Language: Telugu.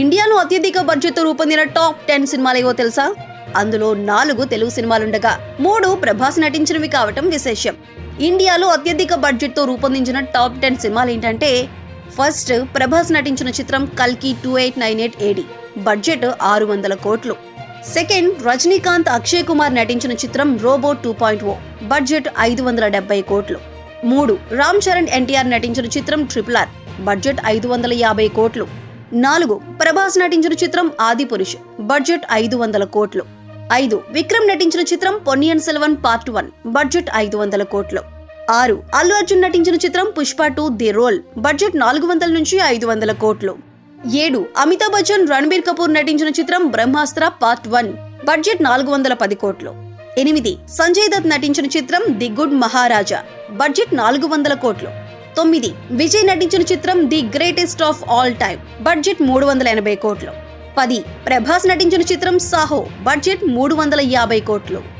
ఇండియాలో అత్యధిక బడ్జెట్ రూపొందిన టాప్ టెన్ సినిమాలు ఏవో తెలుసా? అందులో నాలుగు తెలుగు సినిమాలుండగా మూడు ప్రభాస్ నటించినవి కావటం విశేషం. ఇండియాలో అత్యధిక బడ్జెట్తో రూపొందించిన టాప్ టెన్ సినిమాలు ఏంటంటే ఫస్ట్ ప్రభాస్ నటించిన చిత్రం కల్కి two eight nine eight AD budget ఆరు వందల కోట్లు. సెకండ్ రజనీకాంత్ అక్షయ్ కుమార్ నటించిన చిత్రం Robo two point O budget ఐదు వందల డెబ్బై కోట్లు. మూడు రామ్ చరణ్ ఎన్టీఆర్ నటించిన చిత్రం ట్రిపుల్ ఆర్ బడ్జెట్ ఐదు వందల యాభై కోట్లు. నాలుగు ప్రభాస్ నటించిన చిత్రం ఆది పురుష్ బడ్జెట్ ఐదు వందల కోట్లు. ఐదు విక్రమ్ నటించిన చిత్రం Ponniyin Selvan part one budget ఐదు వందల కోట్లు. ఆరు అల్లు అర్జున్ నటించిన చిత్రం Pushpa two the rule budget నాలుగు వందల నుంచి ఐదు వందల కోట్లు. ఏడు అమితాబ్ బచ్చన్ రణబీర్ కపూర్ నటించిన చిత్రం బ్రహ్మాస్త్ర పార్ట్ వన్ బడ్జెట్ నాలుగు వందల పది కోట్లు. ఎనిమిది సంజయ్ దత్ నటించిన చిత్రం ది గుడ్ మహారాజా బడ్జెట్ నాలుగు వందల కోట్లు. తొమ్మిది. విజయ్ నటించిన చిత్రం the greatest of all time. Budget మూడు వందల ఎనభై కోట్లు. పది. ప్రభాస్ నటించిన చిత్రం సాహో. బడ్జెట్ మూడు వందల యాభై కోట్లు.